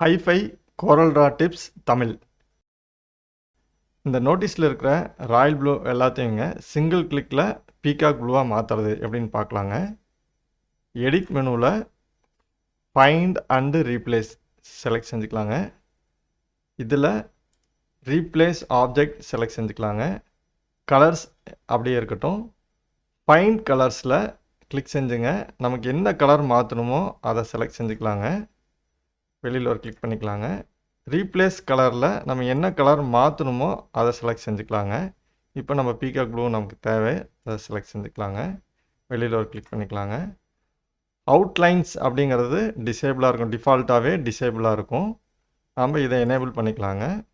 Hi fi Corel draw tips Tamil இந்த நோட்டீஸில் இருக்கிற ராயல் ப்ளூ எல்லாத்தையுங்க சிங்கிள் கிளிக்கில் பீகாக் ப்ளூவாக மாற்றுறது எப்படின்னு பார்க்கலாங்க எடிட் மெனுவில் ஃபைண்ட் அண்டு ரீப்ளேஸ் செலக்ட் செஞ்சுக்கலாங்க. இதில் ரீப்ளேஸ் ஆப்ஜெக்ட் செலக்ட் செஞ்சுக்கலாங்க. கலர்ஸ் அப்படியே இருக்கட்டும். ஃபைண்ட் கலர்ஸில் கிளிக் செஞ்சுங்க. நமக்கு என்ன கலர் மாற்றணுமோ அதை செலக்ட் செஞ்சுக்கலாங்க. வெளியில் ஒரு கிளிக் பண்ணிக்கலாங்க. ரீப்ளேஸ் கலரில் நம்ம என்ன கலர் மாற்றணுமோ அதை செலக்ட் செஞ்சுக்கலாங்க. இப்போ நம்ம பீகாக் ப்ளூ நமக்கு தேவை. அதை செலக்ட் செஞ்சுக்கலாங்க. வெளியில் ஒரு கிளிக் பண்ணிக்கலாங்க. அவுட்லைன்ஸ் அப்படிங்கிறது டிசேபிளாக இருக்கும். டிஃபால்ட்டாகவே டிசேபிளாக இருக்கும். நம்ம இதை எனேபிள் பண்ணிக்கலாங்க.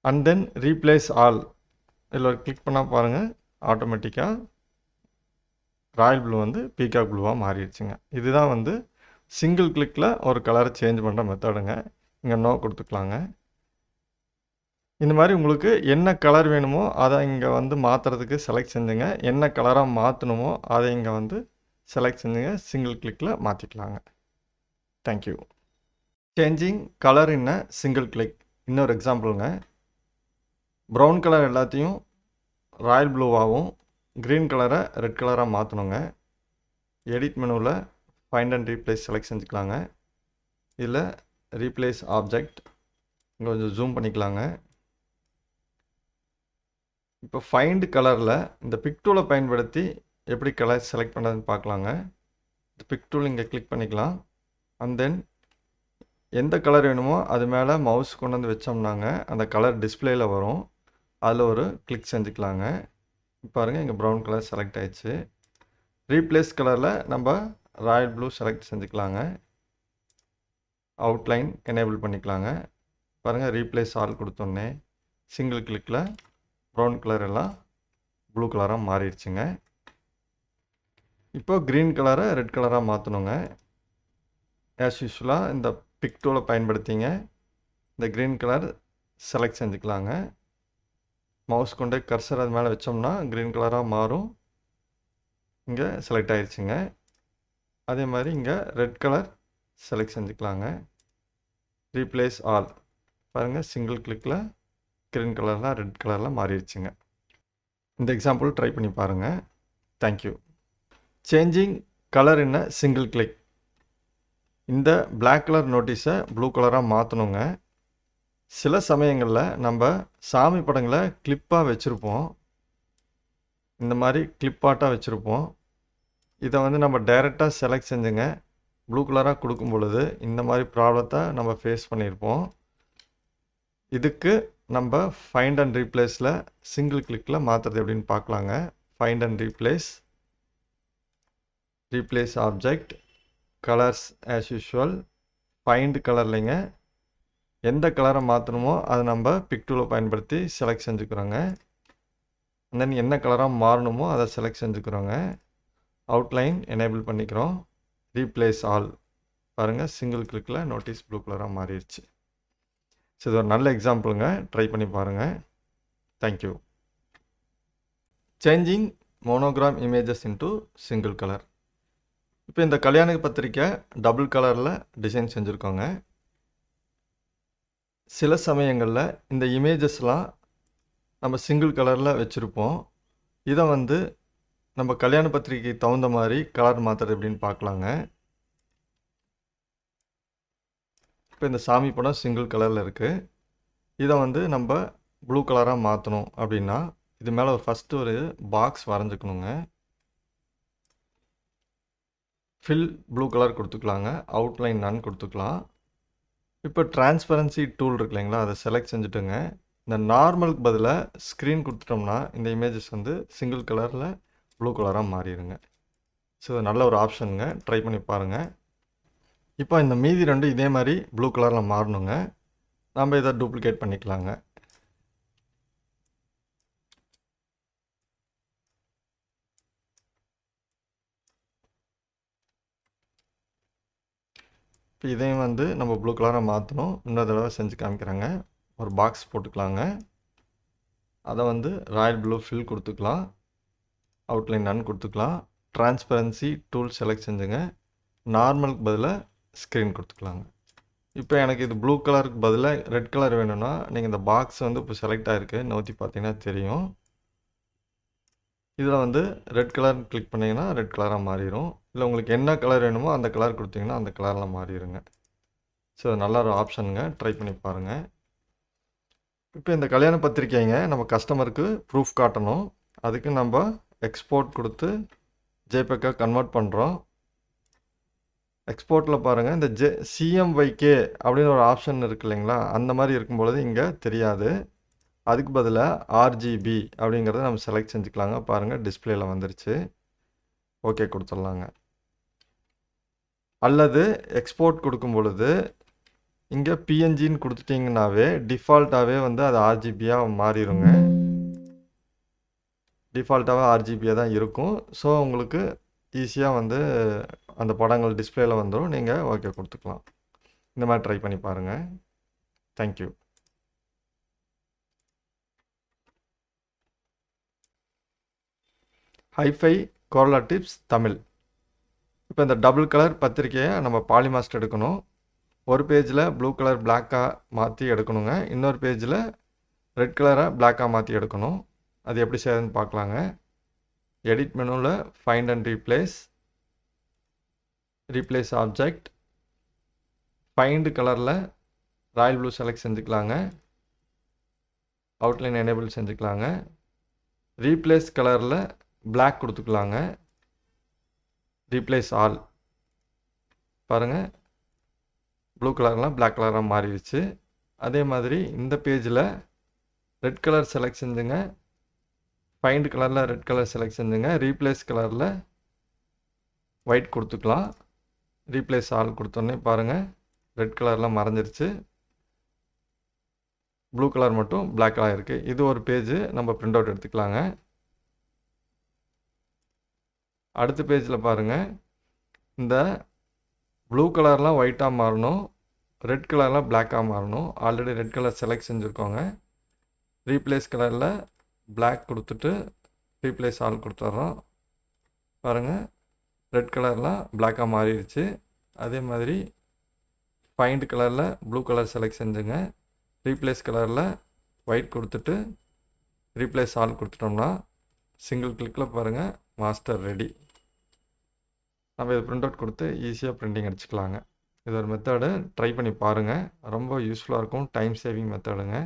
அண்ட் தென் ரீப்ளேஸ் ஆல் இதில் ஒரு கிளிக் பண்ணால் பாருங்கள் ஆட்டோமேட்டிக்காக ராயல் ப்ளூ வந்து பீகாக் ப்ளூவாக மாறிடுச்சுங்க. இதுதான் வந்து சிங்கிள் கிளிக்கில் ஒரு கலரை சேஞ்ச் பண்ணுற மெத்தடுங்க இங்கே நோ கொடுத்துக்கலாங்க. இந்த மாதிரி உங்களுக்கு என்ன கலர் வேணுமோ அதை இங்கே வந்து மாற்றுறதுக்கு செலக்ட் செஞ்சுங்க. என்ன கலராக மாற்றணுமோ அதை இங்கே வந்து செலக்ட் செஞ்சுங்க. சிங்கிள் கிளிக்கில் மாற்றிக்கலாங்க தேங்க்யூ சேஞ்சிங் கலர் இன்ன சிங்கிள் கிளிக் இன்னொரு எக்ஸாம்பிளுங்க ப்ரௌன் கலர் எல்லாத்தையும் ராயல் ப்ளூவாகவும் க்ரீன் கலரை ரெட் கலராக மாற்றணுங்க எடிட் மெனுவில் ஃபைண்ட் அண்ட் ரீப்ளேஸ் செலக்ட் செஞ்சுக்கலாங்க இதில் ரீப்ளேஸ் ஆப்ஜெக்ட் கொஞ்சம் ஜூம் பண்ணிக்கலாங்க. இப்போ ஃபைண்ட் கலரில் இந்த பிக் டூலை பயன்படுத்தி எப்படி கலர் செலக்ட் பண்ணுறதுன்னு பார்க்கலாங்க. இந்த பிக் டூல் இங்கே கிளிக் பண்ணிக்கலாம். அண்ட் தென் எந்த கலர் வேணுமோ அது மேலே மவுஸ் கொண்டு வந்து வச்சோம்னாங்க அந்த கலர் டிஸ்பிளேயில் வரும். அதில் ஒரு கிளிக் செஞ்சுக்கலாங்க. பாருங்கள் இங்கே ப்ரௌன் கலர் செலக்ட் ஆயிடுச்சு. ரீப்ளேஸ் கலரில் நம்ம ராயல் ப்ளூ செலக்ட் செஞ்சுக்கலாங்க. அவுட்லைன் எனேபிள் பண்ணிக்கலாங்க. பாருங்கள் ரீப்ளேஸ் ஆல் கொடுத்தோன்னே சிங்கிள் கிளிக்கில் ப்ரௌன் கலர் எல்லாம் ப்ளூ கலராக மாறிடுச்சுங்க. இப்போது க்ரீன் கலரை ரெட் கலராக மாற்றணுங்க ஆஸ் யூஸ்வலாக இந்த பிக்டோலை பயன்படுத்திங்க. இந்த க்ரீன் கலர் செலக்ட் செஞ்சுக்கலாங்க. மவுஸ் கொண்டு கர்சர் அது மேலே வச்சோம்னா க்ரீன் கலராக மாறும். இங்கே செலக்ட் ஆயிடுச்சுங்க அதே மாதிரி இங்கே ரெட் கலர் செலக்ட் செஞ்சுக்கலாங்க. ரீப்ளேஸ் ஆல் பாருங்கள் சிங்கிள் கிளிக்கில் க்ரீன் கலரில் ரெட் கலரில் மாறிடுச்சுங்க. இந்த எக்ஸாம்பிள் ட்ரை பண்ணி பாருங்கள் தேங்க்யூ சேஞ்சிங் கலர் என்ன சிங்கிள் கிளிக் இந்த பிளாக் கலர் நோட்டீஸை ப்ளூ கலராக மாற்றணுங்க சில சமயங்களில் நம்ம சாமி படங்களை கிளிப்பாக வச்சுருப்போம். இந்த மாதிரி கிளிப்பாட்டாக வச்சுருப்போம். இதை வந்து நம்ம டைரெக்டாக செலக்ட் செஞ்சுங்க. ப்ளூ கலராக கொடுக்கும் பொழுது இந்த மாதிரி ப்ராப்ளத்தை நம்ம ஃபேஸ் பண்ணியிருப்போம். இதுக்கு நம்ம ஃபைண்ட் அண்ட் ரீப்ளேஸில் சிங்கிள் கிளிக்கில் மாற்றுறது எப்படின்னு பார்க்கலாங்க. Find and replace replace object colours as usual find கலர்லைங்க எந்த கலரை மாற்றணுமோ அதை நம்ம பிக்டூவில் பயன்படுத்தி செலக்ட் செஞ்சுக்கிறோங்க. தென் என்ன கலராக மாறணுமோ அதை செலக்ட் செஞ்சுக்கிறோங்க. அவுட்லைன் எனேபிள் பண்ணிக்கிறோம். ரீப்ளேஸ் ஆல் பாருங்கள் சிங்கிள் கிளிக்கில் நோட்டீஸ் ப்ளூ கலராக மாறிடுச்சு. ஸோ இது ஒரு நல்ல எக்ஸாம்பிளுங்க ட்ரை பண்ணி பாருங்கள் thank you changing monogram images into single colour இப்போ இந்த கல்யாண பத்திரிக்கை டபுள் கலரில் டிசைன் செஞ்சுருக்கோங்க. சில சமயங்களில் இந்த இமேஜஸ்லாம் நம்ம சிங்கிள் கலரில் வச்சுருப்போம். இதை வந்து நம்ம கல்யாண பத்திரிகைக்கு தகுந்த மாதிரி கலர் மாற்றுறது எப்படின்னு பார்க்கலாங்க. இப்போ இந்த சாமி படம் சிங்கிள் கலரில் இருக்குது இதை வந்து நம்ம ப்ளூ கலராக மாற்றணும் அப்படின்னா இது மேலே ஒரு ஃபஸ்ட்டு ஒரு பாக்ஸ் வரைஞ்சிக்கணுங்க. ஃபில் ப்ளூ கலர் கொடுத்துக்கலாங்க. அவுட்லைன் நன் கொடுத்துக்கலாம். இப்போ டிரான்ஸ்பரன்சி டூல் இருக்கு இல்லைங்களா அதை செலக்ட் செஞ்சுட்டுங்க. இந்த நார்மலுக்கு பதிலாக ஸ்க்ரீன் கொடுத்துட்டோம்னா இந்த இமேஜஸ் வந்து சிங்கிள் கலரில் ப்ளூ கலராக மாறிடுங்க ஸோ நல்ல ஒரு ஆப்ஷனுங்க. ட்ரை பண்ணி பாருங்கள் இப்போ இந்த மீதி ரெண்டு இதே மாதிரி ப்ளூ கலரில் மாறணுங்க. நம்ம இதை டூப்ளிகேட் பண்ணிக்கலாங்க. இப்போ இதையும் வந்து நம்ம ப்ளூ கலராக மாற்றணும் இன்னொரு தடவை செஞ்சு காமிக்கிறாங்க. ஒரு பாக்ஸ் போட்டுக்கலாங்க. அதை வந்து ராயல் ப்ளூ ஃபில் கொடுத்துக்கலாம். அவுட்லைன் நன் கொடுத்துக்கலாம். ட்ரான்ஸ்பரன்சி டூல் செலக்ட் செஞ்சுங்க. நார்மலுக்கு பதிலாக ஸ்க்ரீன் கொடுத்துக்கலாங்க. இப்போ எனக்கு இது ப்ளூ கலருக்கு பதிலாக ரெட் கலர் வேணும்னா நீங்கள் இந்த பாக்ஸ் வந்து இப்போ செலக்ட் ஆகிருக்கு நோத்தி பார்த்தீங்கன்னா தெரியும். இதில் வந்து ரெட் கலர் கிளிக் பண்ணிங்கன்னா ரெட் கலராக மாறிடும் இல்லை உங்களுக்கு என்ன கலர் வேணுமோ அந்த கலர் கொடுத்தீங்கன்னா அந்த கலரில் மாறிடுங்க ஸோ நல்ல ஒரு ஆப்ஷனுங்க ட்ரை பண்ணி பாருங்கள் இப்போ இந்த கல்யாண பத்திரிக்கைங்க நம்ம கஸ்டமருக்கு ப்ரூஃப் காட்டணும். அதுக்கு நம்ம எக்ஸ்போர்ட் கொடுத்து ஜேபேக்காக கன்வெர்ட் பண்ணுறோம் எக்ஸ்போர்ட்டில் பாருங்கள் இந்த ஜே சிஎம்ஒய்கே அப்படின்னு ஒரு ஆப்ஷன் இருக்கு இல்லைங்களா? அந்த மாதிரி இருக்கும் பொழுது இங்கே தெரியாது. அதுக்கு பதிலாக ஆர்ஜிபி அப்படிங்கிறத நம்ம செலக்ட் செஞ்சுக்கலாங்க. பாருங்கள் டிஸ்பிளேயில் வந்துருச்சு. ஓகே கொடுத்துடலாங்க. அல்லது எக்ஸ்போர்ட் கொடுக்கும் பொழுது இங்கே பிஎன்ஜின்னு கொடுத்துட்டிங்கனாவே டிஃபால்ட்டாகவே வந்து அது ஆர்ஜிபியாக மாறிடுங்க. டிஃபால்ட்டாகவே ஆர்ஜிபியாக தான் இருக்கும். ஸோ உங்களுக்கு ஈஸியாக வந்து அந்த படங்கள் டிஸ்பிளேயில் வந்துடும் நீங்கள் ஓகே கொடுத்துக்கலாம். இந்த மாதிரி ட்ரை பண்ணி பாருங்கள் தேங்க்யூ ஹைஃபை கோரலா டிப்ஸ் தமிழ். இப்போ இந்த டபுள் கலர் பத்திரிக்கையை நம்ம பாலிமாஸ்ட் எடுக்கணும். ஒரு பேஜில் ப்ளூ கலர் பிளாக்காக மாற்றி எடுக்கணுங்க. இன்னொரு பேஜில் ரெட் கலராக பிளாக்காக மாற்றி எடுக்கணும். அது எப்படி செய்யறதுன்னு பார்க்கலாங்க. எடிட் மெனுவில் find and replace replace object find கலரில் ராயல் ப்ளூ செலக்ட் செஞ்சுக்கலாங்க. அவுட்லைன் எனேபிள் செஞ்சுக்கலாங்க. ரீப்ளேஸ் கலரில் பிளாக் கொடுத்துக்கலாங்க. ரீப்ளேஸ் ஆல் பாருங்கள் ப்ளூ கலர்லாம் பிளாக் கலராக மாறிடுச்சு. அதே மாதிரி இந்த பேஜில் ரெட் கலர் செலக்ட் செஞ்சுங்க. ஃபைண்ட் கலரில் ரெட் கலர் செலக்ட் செஞ்சுங்க ரீப்ளேஸ் கலரில் ஒயிட் கொடுத்துக்கலாம். ரீப்ளேஸ் ஆல் கொடுத்தோன்னே பாருங்கள் ரெட் கலர்லாம் மறைஞ்சிருச்சு ப்ளூ கலர் மட்டும் பிளாக் கலர் இருக்குது இது ஒரு பேஜ் நம்ம பிரிண்ட் அவுட் எடுத்துக்கலாங்க. அடுத்த பேஜில் பாருங்கள் இந்த ப்ளூ கலர்லாம் ஒயிட்டாக மாறணும். ரெட் கலர்லாம் பிளாக்காக மாறணும். ஆல்ரெடி ரெட் கலர் செலக்ட் செஞ்சுருக்கோங்க ரீப்ளேஸ் கலரில் பிளாக் கொடுத்துட்டு ரீப்ளேஸ் ஆல் கொடுத்துட்றோம் பாருங்கள் ரெட் கலர்லாம் பிளாக்காக மாறிடுச்சு. அதே மாதிரி ஃபைண்ட் கலரில் ப்ளூ கலர் செலக்ட் செஞ்சுங்க. ரீப்ளேஸ் கலரில் ஒயிட் கொடுத்துட்டு ரீப்ளேஸ் ஆல் கொடுத்துட்டோம்னா சிங்கிள் கிளிக்கில் பாருங்கள் மாஸ்டர் ரெடி நம்ம இது பிரிண்ட் அவுட் கொடுத்து ஈஸியாக பிரிண்டிங் அடிச்சுக்கலாங்க. இது ஒரு மெத்தடு ட்ரை பண்ணி பாருங்கள் ரொம்ப யூஸ்ஃபுல்லாக இருக்கும். டைம் சேவிங் மெத்தடுங்க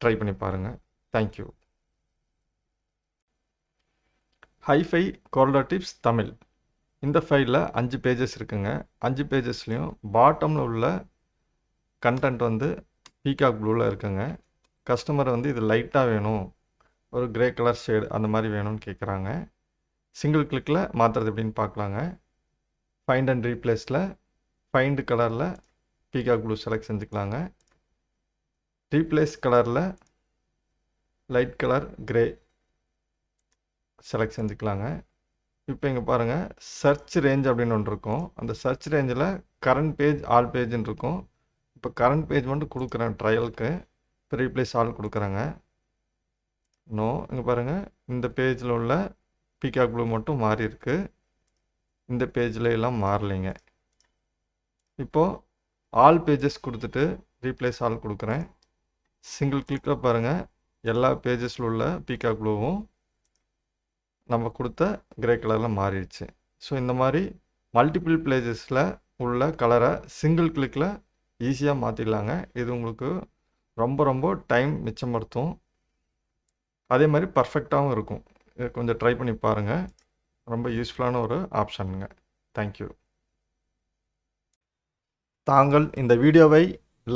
ட்ரை பண்ணி பாருங்கள் தேங்க்யூ ஹைஃபை கொரோடா டிப்ஸ் தமிழ் இந்த ஃபைலில் அஞ்சு பேஜஸ் இருக்குங்க. அஞ்சு பேஜஸ்லேயும் பாட்டமில் உள்ள கண்டென்ட் வந்து பீகாக் ப்ளூவில் இருக்குங்க. கஸ்டமர் வந்து இது லைட்டாக வேணும். ஒரு க்ரே கலர் ஷேடு அந்த மாதிரி வேணும்னு கேட்குறாங்க சிங்கிள் கிளிக்கில் மாற்றுறது எப்படின்னு பார்க்கலாங்க ஃபைண்ட் அண்ட் ரீப்ளேஸில் ஃபைண்டு கலரில் பீகாக் ப்ளூ செலக்ட் செஞ்சுக்கலாங்க. ரீப்ளேஸ் கலரில் லைட் கலர் கிரே செலக்ட் செஞ்சுக்கலாங்க. இப்போ இங்கே பாருங்கள் சர்ச் ரேஞ்ச் அப்படின்னு ஒன்று இருக்கும். அந்த சர்ச் ரேஞ்சில் கரண்ட் பேஜ் ஆல் பேஜ்னு இருக்கும். இப்போ கரண்ட் பேஜ் மட்டும் கொடுக்குறேன் ட்ரையலுக்கு இப்போ ரீப்ளேஸ் ஆல் கொடுக்குறேங்க. நோ இங்கே பாருங்கள் இந்த பேஜில் உள்ள பீகாக் ப்ளூ மட்டும் மாறி இருக்கு. இந்த பேஜில் எல்லாம் மாறலைங்க. இப்போது ஆல் பேஜஸ் கொடுத்துட்டு ரீப்ளேஸ் ஆல் கொடுக்குறேன். சிங்கிள் கிளிக்கில் பாருங்கள் எல்லா பேஜஸில் உள்ள பீகாக் ப்ளூவும் நம்ம கொடுத்த கிரே கலரில் மாறிடுச்சு. ஸோ இந்த மாதிரி மல்டிபிள் பிளேஜஸில் உள்ள கலரை சிங்கிள் கிளிக்கில் ஈஸியாக மாற்றிடலாங்க இது உங்களுக்கு ரொம்ப ரொம்ப டைம் மிச்சப்படுத்தும். அதே மாதிரி பர்ஃபெக்டாகவும் இருக்கும். இது கொஞ்சம் ட்ரை பண்ணி பாருங்கள் ரொம்ப யூஸ்ஃபுல்லான ஒரு ஆப்ஷனுங்க தேங்க்யூ தாங்கள் இந்த வீடியோவை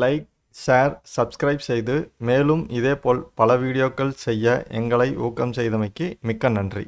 லைக் ஷேர் சப்ஸ்கிரைப் செய்து மேலும் இதேபோல் பல வீடியோக்கள் செய்ய எங்களை ஊக்கம் செய்தமைக்கு மிக்க நன்றி.